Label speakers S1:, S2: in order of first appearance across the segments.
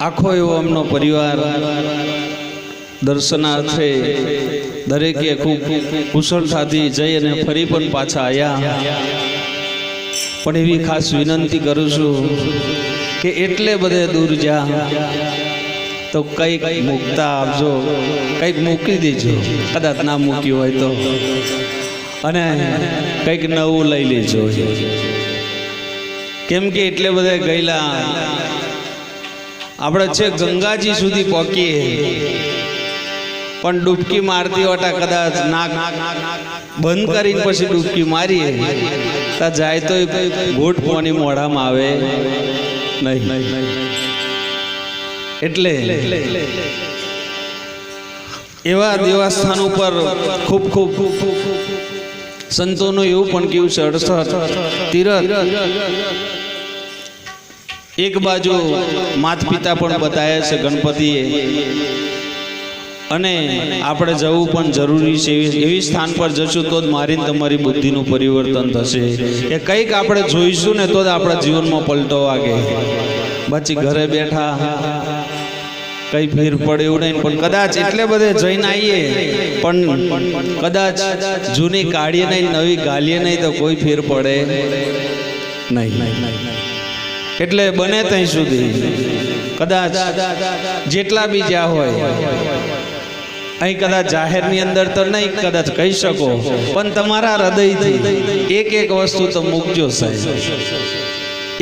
S1: આખો એવો એમનો પરિવાર દર્શનાર્થે દરેકે ખૂબ કુશળતાથી જઈ અને ફરી પણ પાછા આવ્યા પણ એવી ખાસ વિનંતી કરું છું કે એટલે બધે દૂર જા. તો કંઈક મૂકતા આપજો, કંઈક મૂકી દેજો. કદાચ ના મૂક્યું હોય તો. અને કંઈક નવું લઈ લેજો. કેમ કે એટલે બધે ગયેલા આપણે છે ગંગાજી સુધી પહોંચીએ પણ ડૂબકી મારતી વટા કદાચ નાક બંધ કરીને પછી ડૂબકી મારીએ. ત્યાં જાય તો ઘૂંટ પાણી મોઢામાં આવે નહીં. એટલે એવા દેવસ્થાન ઉપર ખૂબ ખૂબ સંતોનું એવું પણ કેવું છે, અડસઠ તીરથ. એક બાજુ માત પિતા પણ બતાવ્યા છે ગણપતિએ. અને આપણે જવું પણ જરૂરી છે એવી સ્થાન પર જશું તો જ મારી તમારી બુદ્ધિનું પરિવર્તન થશે. કે કંઈક આપણે જોઈશું ને તો જ આપણા જીવનમાં પલટો વાગે. પછી ઘરે બેઠા કઈ ફેર પડે એવું નહીં, પણ કદાચ એટલે બધે જઈને આવીએ. પણ કદાચ જૂની કાઢીએ નહીં, નવી ગાલીએ નહીં તો કોઈ ફેર પડે નહીં. એટલે બને ત્યાં સુધી. કદાચ જેટલા બી જ્યાં હોય, અહીં કદાચ જાહેરની અંદર તો નહીં, કદાચ કહી શકો, પણ તમારા હૃદયથી એક એક વસ્તુ તો મૂકજો સાહેબ.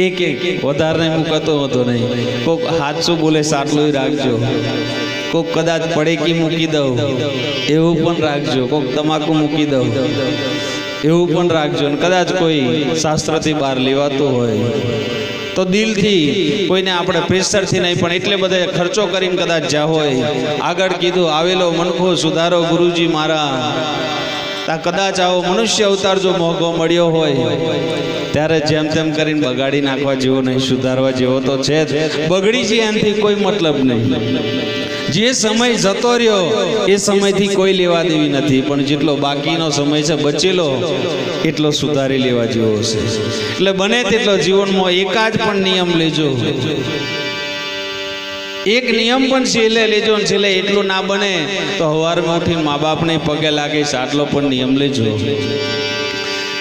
S1: એક એક, વધારે મૂકતો હતો નહીં. કોક હાથસું બોલે સાટલું રાખજો. કોક કદાચ પડેકી મૂકી દઉં, એવું પણ રાખજો. કોક તમાકુ મૂકી દઉં, એવું પણ રાખજો. કદાચ કોઈ શાસ્ત્રથી બહાર લેવાતું હોય તો દિલથી કોઈને આપણે પ્રેશરથી નહીં, પણ એટલે બધે ખર્ચો કરીને કદાચ જા હોય. આગળ કીધું, આવેલો મનખો સુધારો ગુરુજી મારા. તા કદાચ આવો મનુષ્ય અવતાર જો મોંઘો મળ્યો હોય. ત્યારે જેમ તેમ કરીને બગાડી નાખવા જેવો નહીં, સુધારવા જેવો તો છે જ. બગડી છે એનાથી કોઈ મતલબ નહીં. જે સમય જતો રહ્યો, એ સમયથી કોઈ લેવા દેવી નથી. પણ જેટલો બાકીનો સમય છે, બચેલો, એટલો સુધારી લેવા જેવો છે એટલે બને તેટલો જીવનમાં એકાદ પણ નિયમ લેજો. એક નિયમ પણ છેલ્લે લેજો ને છેલ્લે એટલું ના બને, તો હવારમાં ઉઠીને મા બાપને પગે લાગે આટલો પણ નિયમ લેજો.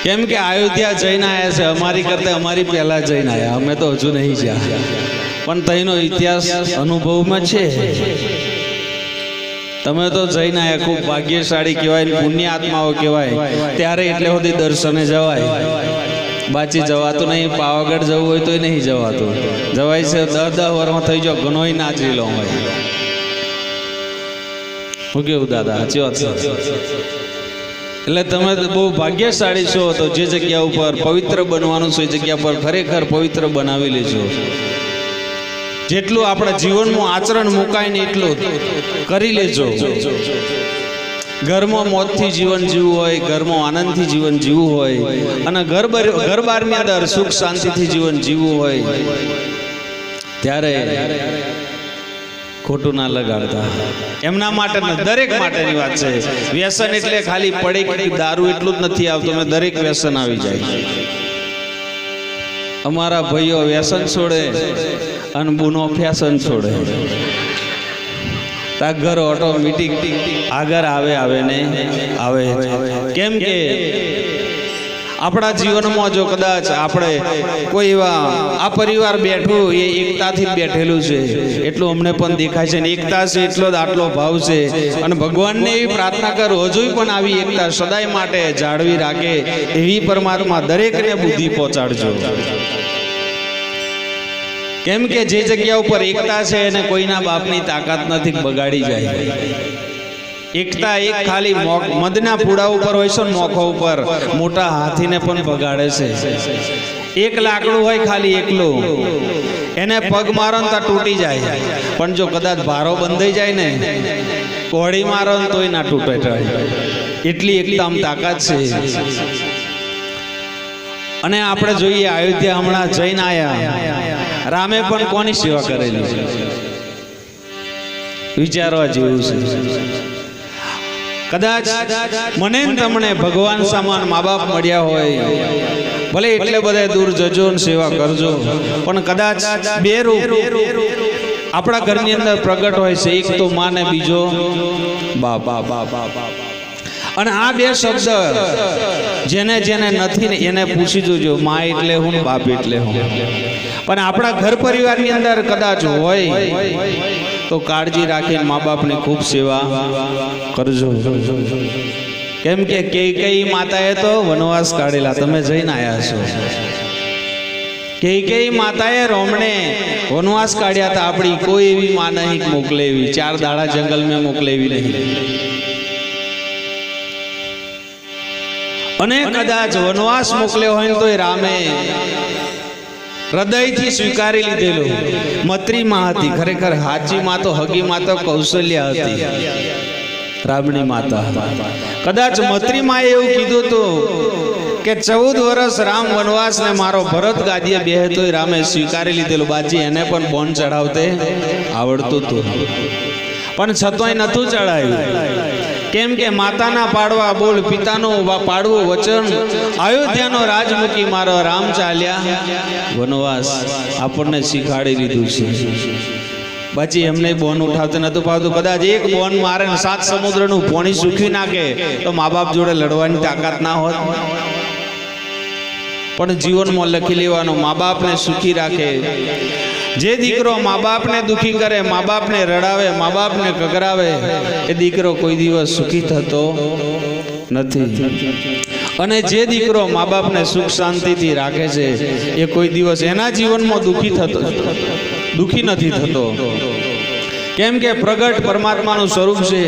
S1: કેમ કે અયોધ્યા જઈને આવ્યા છે, અમારી કરતા અમારી પહેલા જઈને આવ્યા અમે તો હજુ નહીં જ્યાં. પણ તઈનો ઇતિહાસ અનુભવમાં છે. તમે તો જઈને આયા, ખૂબ ભાગ્યશાળી કહેવાય પુણ્ય આત્માઓ કહેવાય. ત્યારે એટલે સુધી દર્શને જવાય. બાચી જવાતું નહીં, પાવાગઢ જવું હોય તોય નહીં જવાતું. જવાય છે દસ દસ વર્ષમાં થઈ જાવ ઘણોય નાચી લો હોય હું કેવું દાદા, સાચી વાત એટલે તમે બહુ ભાગ્યશાળી છો તો જે જગ્યા ઉપર પવિત્ર બનવાનું છે એ જગ્યા પર ખરેખર પવિત્ર બનાવી લેજો જેટલું આપણા જીવનમાં આચરણ મુકાય ને એટલું કરી લેજો. ઘરમાં મોતથી જીવન જીવવું હોય, ઘરમાં આનંદથી જીવન જીવવું હોય, અને ઘર ઘર બહારની અંદર સુખ શાંતિથી જીવન જીવવું હોય, ત્યારે ખોટું ના લગાડતા. એમના માટે દરેક માટેની વાત છે. વ્યસન એટલે ખાલી પડે દારૂ એટલું જ નથી આવતું દરેક વ્યસન આવી જાય. અમારા ભાઈઓ વ્યસન છોડે અને બુનો ફેશન છોડે. તા ઘર ઓટોમેટિક આગળ આવે આવે ને આવે કેમ કે આપણા જીવનમાં જો કદાચ આપણે કોઈ એવા આ પરિવાર બેઠું એ એકતાથી બેઠેલું છે. એટલું અમને પણ દેખાય છે ને એકતા છે, એટલો જ આટલો ભાવ છે. અને ભગવાનને એવી પ્રાર્થના કરો, હજુય પણ આવી એકતા સદાય માટે જાળવી રાખે એવી પરમાત્મા દરેકને બુદ્ધિ પહોંચાડજો. કેમ કે જે જગ્યા ઉપર એકતા છે એને કોઈના બાપની તાકાત નથી, બગાડી જાય. એકતા એક ખાલી મદના પૂડા ઉપર હોય છે મોખો ઉપર, મોટા હાથીને પણ બગાડે છે. એક લાકડું હોય ખાલી એકલું. એને પગ મારો ને તૂટી જાય. પણ જો કદાચ ભારો બંધાઈ જાય ને, કોળી મારો ને તોય ના તૂટે એટલી એકદમ તાકાત છે. અને આપણે જોઈએ અયોધ્યા હમણાં જઈને આયા. રામે પણ કોની સેવા કરેલી? છે વિચારવા જેવું છે. કદાચ મને તમને ભગવાન સમાન મા બાપ મળ્યા હોય. ભલે એટલે બધા દૂર જજો ને સેવા કરજો. પણ કદાચ બે આપણા ઘરની અંદર પ્રગટ હોય છે, એક તો માં ને બીજો બા બા બા બા અને આ બે શબ્દ જેને જેને નથી ને એને પૂછી જોજો, મા એટલે હું બાપ એટલે હું. પણ આપણા ઘર પરિવારની અંદર કદાચ હોય તો કાળજી રાખીને મા બાપની ખૂબ સેવા કરજો. કેમ કે કઈ કઈ માતાએ તો વનવાસ કાઢેલા, તમે જઈને આવ્યા છો. કઈ કઈ માતાએ રોમણે વનવાસ કાઢ્યા હતા આપણી કોઈ એવી માં નહીં મોકલેવી. ચાર દાડા જંગલ મેં મોકલેવી નહીં. અને કદાચ વનવાસ મોકલ્યો હોય તો એ રામે હૃદયથી સ્વીકારી લીધેલું. મત્રી માં હતી, ખરેખર હાચી માં તો હગી માં તો કૌશલ્યા હતી. રામની માતા. કદાચ મત્રી માં એવું કીધું હતું કે ચૌદ વર્ષ રામ વનવાસ ને મારો ભરત ગાદીએ બે તોય રામે સ્વીકારી લીધેલું. બાજી એને પણ બોન ચડાવતે આવડતું હતું. પણ છતાંય નતું ચડાયું કેમ કે માતાના પાડવા બોલ, પિતાનો પાડવો વચન. અયોધ્યાનો રાજ મૂકી મારો રામ ચાલ્યા. વનવાસ આપણને શીખાડી લીધું છે. પછી એમને બોન ઉઠાવતું નતું પાવતું કદાચ એક બોન મારે સાત સમુદ્રનું પોણી સુખી નાખે, તો મા બાપ જોડે લડવાની તાકાત ના હોત. પણ જીવનમાં લખી લેવાનું મા બાપને સુખી રાખે. જે દીકરો મા બાપને દુખી કરે મા બાપને રડાવે મા બાપને કગરાવે એ દીકરો કોઈ દિવસ સુખી થતો નથી. અને જે દીકરો મા બાપને સુખ શાંતિથી રાખે છે, એ કોઈ દિવસ એના જીવનમાં દુખી થતો, દુખી નથી થતો. કેમ કે પ્રગટ પરમાત્માનું સ્વરૂપ છે.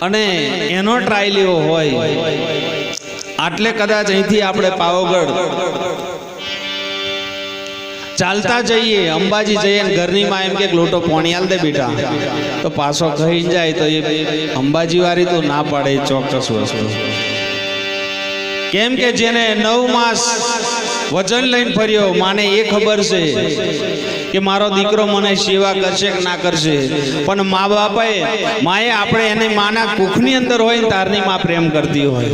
S1: અને એનો ટ્રાયલ એવો હોય. આટલે કદાચ અહીંથી આપણે પાવાગઢ ચાલતા જઈએ અંબાજી જઈએ ને ઘરની માં એમ કે લોટો પોણી આલ દે બેટા. તો પાછો કહી જાય તો એ અંબાજી વાળી તો ના પાડે ચોક્કસ વસ્તુ. કેમ કે જેને નવ માસ વજન લઈને ફર્યો માને એ ખબર છે કે મારો દીકરો મને સેવા કરશે કે ના કરશે. પણ મા બાપાએ માએ આપણે એને માના કુખની અંદર હોય ને તારની માં પ્રેમ કરતી હોય.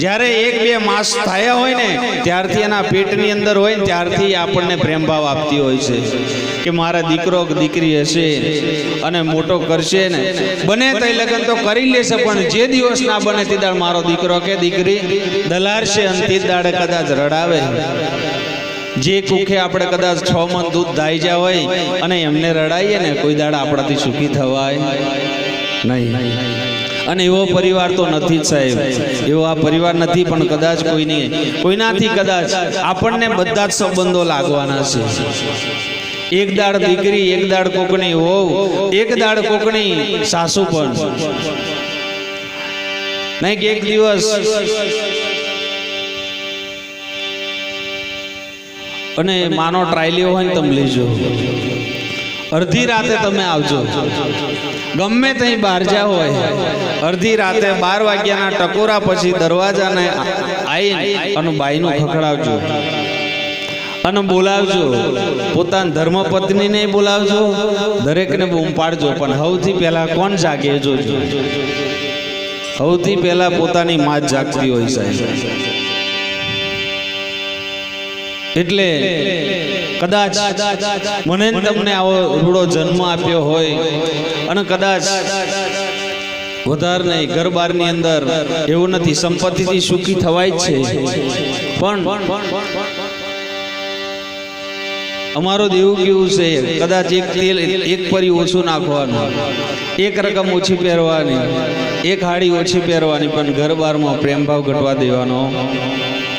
S1: જ્યારે એક બે માસ થયા હોય ને, ત્યારથી એના પેટની અંદર હોય ને, ત્યારથી આપણને પ્રેમભાવ આપતી હોય છે. કે મારા દીકરો દીકરી હશે અને મોટો કરશે ને. બને તો લગ્ન તો કરી લેશે, પણ જે દિવસ ના બને તે દાડ મારો દીકરો કે દીકરી દલારશે અને તે દાડે કદાચ રડાવે. જે કુખે આપણે કદાચ છ મન દૂધ ધાઈ હોય અને એમને રડાઈએ ને, કોઈ દાડા આપણાથી સુખી થવાય. નહીં. અને એવો પરિવાર તો નથી જ સાહેબ. એવો આ પરિવાર નથી, પણ કદાચ કોઈની, કોઈનાથી કદાચ આપણને બધા જ સંબંધો લાગવાના છે. એક દાડ દીકરી, એક દાડ કોકણી હોવ, એક દાડ કોકણી સાસુ પણ. નહીં એક દિવસ અને માનો ટ્રાયલી હોય ને તમે લેજો. અડધી રાતે તમે આવજો. ગમે બહાર જ્યાં હોય. અડધી રાતે બાર વાગ્યાના ટકોરા પછી દરવાજાને આવીને અને બાઈનું ખખડાવજો. અને બોલાવજો. પોતાના ધર્મપત્નીને બોલાવજો. દરેકને બૂમ પાડજો પણ સૌથી પહેલા કોણ જાગે જોજો. સૌથી પહેલા પોતાની માં જાગતી હોય સાહેબ. એટલે કદાચ મને તમને આવો રૂડો જન્મ આપ્યો હોય અને કદાચ વધારે નહીં ઘર બારની અંદર એવું નથી, સંપત્તિથી સુખી થવાય જ છે. પણ અમારો દેવું કેવું છે? કદાચ એક તેલ, એક પરી ઓછું નાખવાનું, એક રકમ ઓછી પહેરવાની, એક હાડી ઓછી પહેરવાની, પણ ઘર બારમાં પ્રેમભાવ ઘટવા દેવાનો.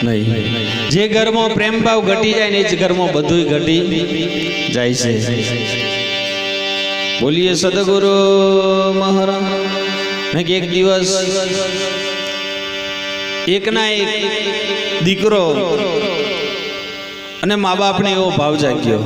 S1: નહીં. જે ઘરમાં પ્રેમ ભાવ ઘટી જાય ને એ જ ઘરમાં બધું ઘટી જાય છે. બોલીએ સદગુરુ મહારાજ. એક દિવસ એકના એક દીકરો અને મા બાપને એવો ભાવ જાગ્યો.